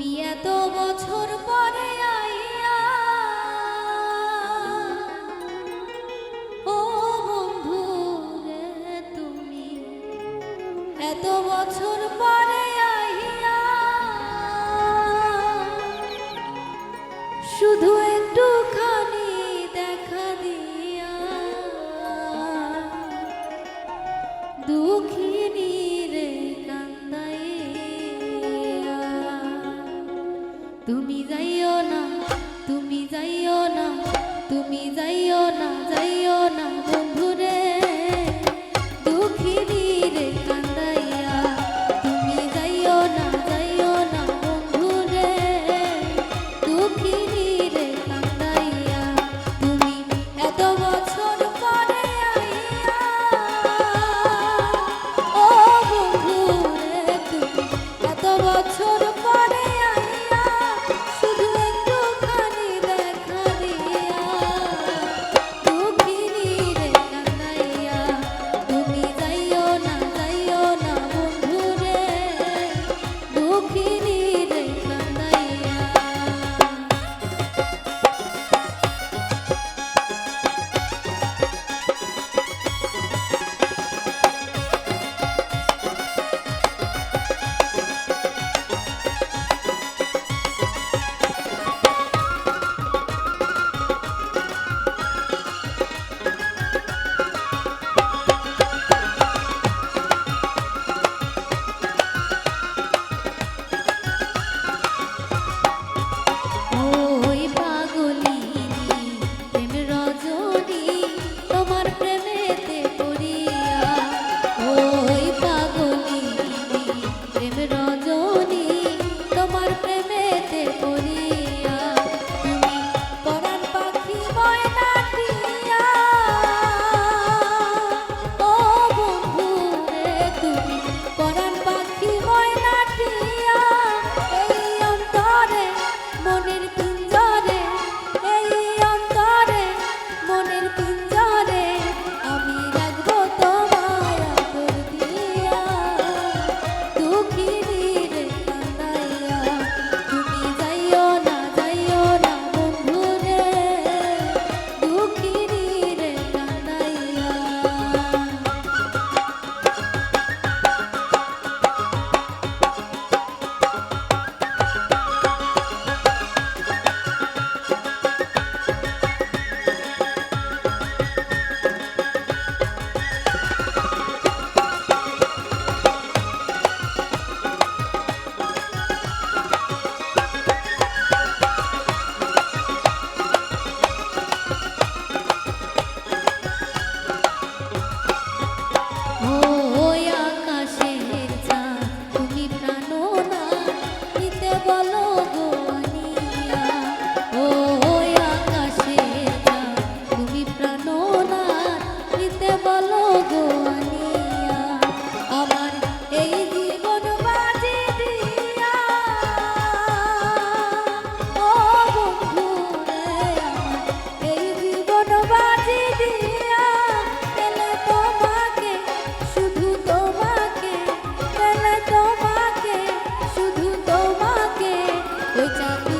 বিয়া বছর পরে আইয়া, ও বন্ধু তুমি, এত বছর পরে আইয়া, শুধু একটু খানি দেখা দিয়া, দুঃখ যাইও না তুমি যাইও না যাইও না বন্ধুরে। believe. চাপি